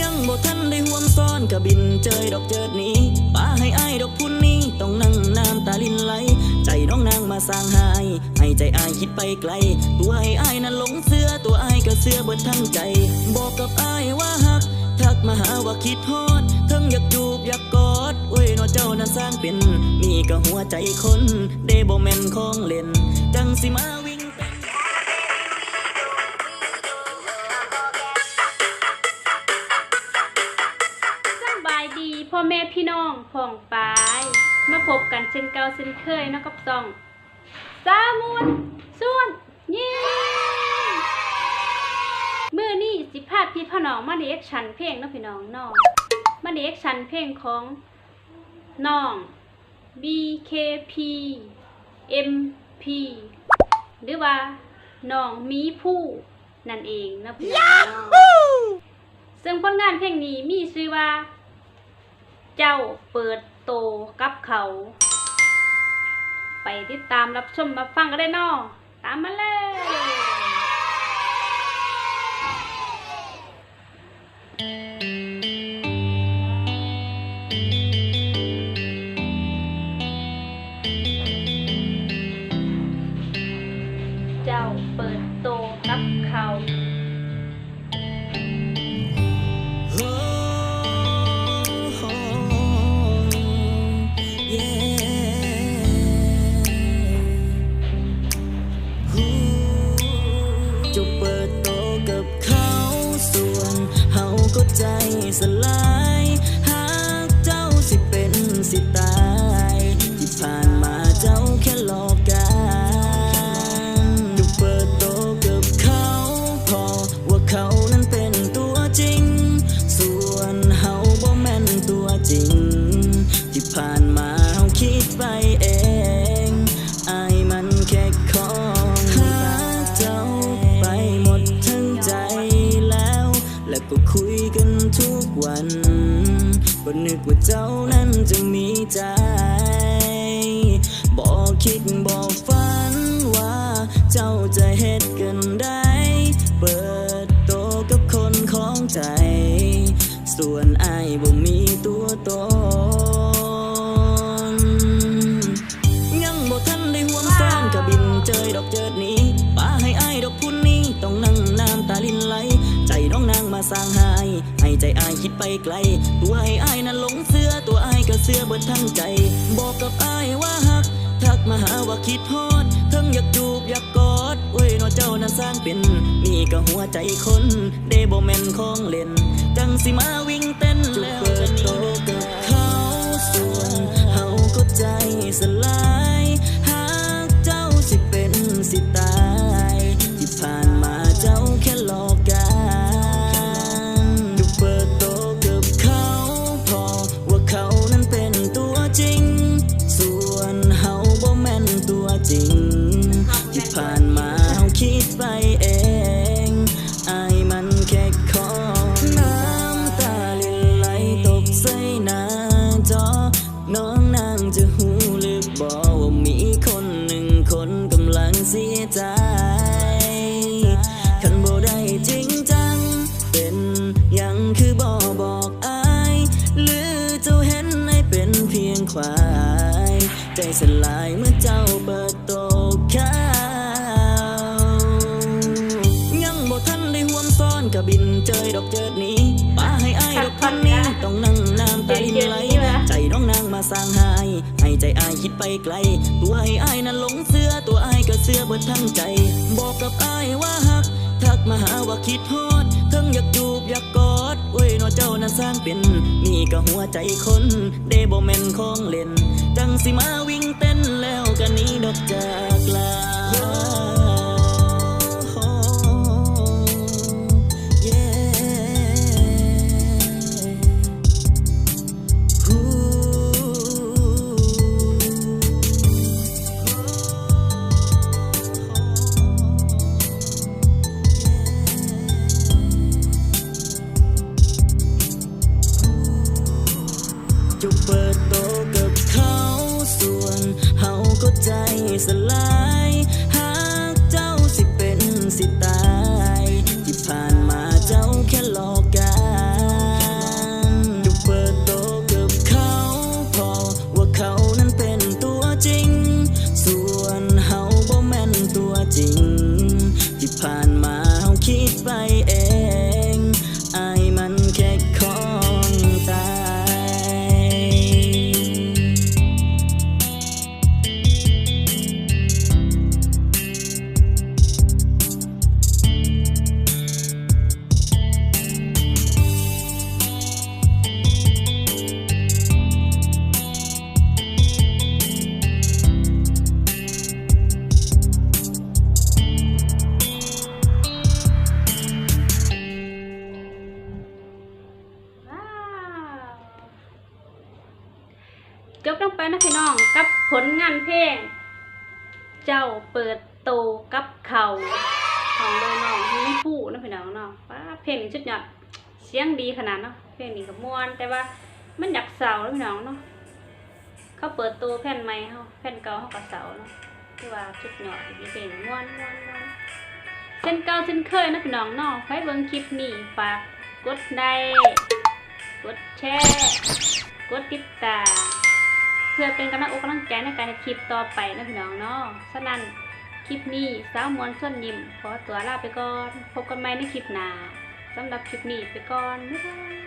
ยังบ่ทันได้ห่วมซ้อนกับบินเจยดอกเจิดนี้ป้าให้อายดอกพุ่นนี้ต้องนั่งน้ำตาลินไหล ใจน้องนางมาสร้างหายให้ใจอายคิดไปไกล ตัวให้อายนั้นหลงเสื้อตัวอายก็เสื้อเบิดทั้งใจ บอกกับอายว่าฮัก ทักมาหาว่าคิดฮอดเทั้งอยากจูบอยากกอดโอ้ยนอเจ้านั้นสร้างเป็นนี่ก็หัวใจคนเดบ่แม่นของเล่นจังสิมา พ่อแม่พี่น้องผ่องปายมาพบกันเช่นเก่าเช่นเคยเนาะกับซองสามุนส่วนยิงมือนี่สิพาพี่พ่อน้องมาเด็กชันเพลงเนาะพี่น้องน้องมาเด็กชันเพลงของน้อง BKP MP หรือว่าน้องมีผู้นั่นเองเนาะพี่น้องเนาะซึ่งผลงานเพลงนี้มีชื่อว่า เจ้าเปิดโตกับเขา ไปติดตามรับชมรับฟังกันได้นอตามมาเลยเจ้าเปิดโตกับเขา ใจ คุยกันทุกวันก็นึกว่าเจ้านั้นจะมีใจ บอกคิดบอกฝันว่าเจ้าจะเฮ็ดกันได้ เปิดโตกับคนของใจ ส่วนไอายบ่มีตัวตน ยังบ่ทันได้ห่วงซ้อนกับบินเจยดอกเจิดนี้ป้าให้อายดอกพุ่นนี้ต้องนั่งน้ำตาลินไหล ใจน้องนางมาสร้างหา ให้ใจอายคิดไปไกลตัวให้อายนั้นหลงเสื้อตัวอายก็เสื้อเบิดทั้งใจ บอกกับอายว่าฮัก ทักมาหาว่าคิดฮอดเทั้งอยากจูบอยากกอดโอ้ยนอเจ้านั้นสร้างเป็นนี่ก็หัวใจคนเดบ่แมนของเล่นจังสิมาวิ่งเต้นแล้วเปิดโตกับเขาส่วนเฮาก็ใจสลาย คันบ่ได้จริงจัง เป็นยังคือบ่บอกอาย หรือเจ้าเห็นให้เป็นเพียงควาย ใจสลายเมื่อเจ้าเปิดโตเขายังบ่ทันได้ห่วมซ้อนกับบินเจยดอกเจิดนี้ป้าให้อายดอกคนนี้ต้องนั่งน้ำตาลินไหลใจน้องนาง มาสร้างหาย ให้ใจอายคิดไปไกล ตัวให้อายนั้นหลงเสื้อตัวอายก็เสื้อเบิดทั้งใจ บอกกับอายว่าฮัก ทักมาหาว่าคิดฮอดเทั้งอยากจูบอยากกอดโอ้ยนอเจ้านั้นสร้างเป็นนี่ก็หัวใจคนเดบ่แมนของเล่น จังสิมาวิ่งเต้นแล้วกันนี้ดอกจากลา สลาย หากเจ้าสิเป็นสิตาย จบลงไปนะพี่น้องกับผลงานเพลง เจ้าเปิดโตกับเขาของโดยน้องมินิฟูนะพี่น้องเนาะว้าเพลงนี้ชุดยอดเสียงดีขนาดเนาะเพลงนี้ก็ม่วน แต่ว่ามันอยากเศร้านะพี่น้องเนาะเขาเปิดตัวแผ่นใหม่เขาแผ่นเก่าเขาก็เศร้าเนาะคือว่าชุดหยอดดีเพลงม่วนม่วนม่วนเช่นเก่าเช่นเคยนะพี่น้องเนาะไว้เบิ่งคลิปนี้ฝากกดไลค์กดแชร์กดติดตาม พื่อเป็นกำลังอกกำลังใจในการเฮ็ดคลิปต่อไปนะพี่น้องเนาะฉะนั้นคลิปนี้สาวมวนส้นยิ้มขอตัวลาไปก่อน พบกันใหม่ในคลิปหน้าสำหรับคลิปนี้ไปก่อนบ๊ายบาย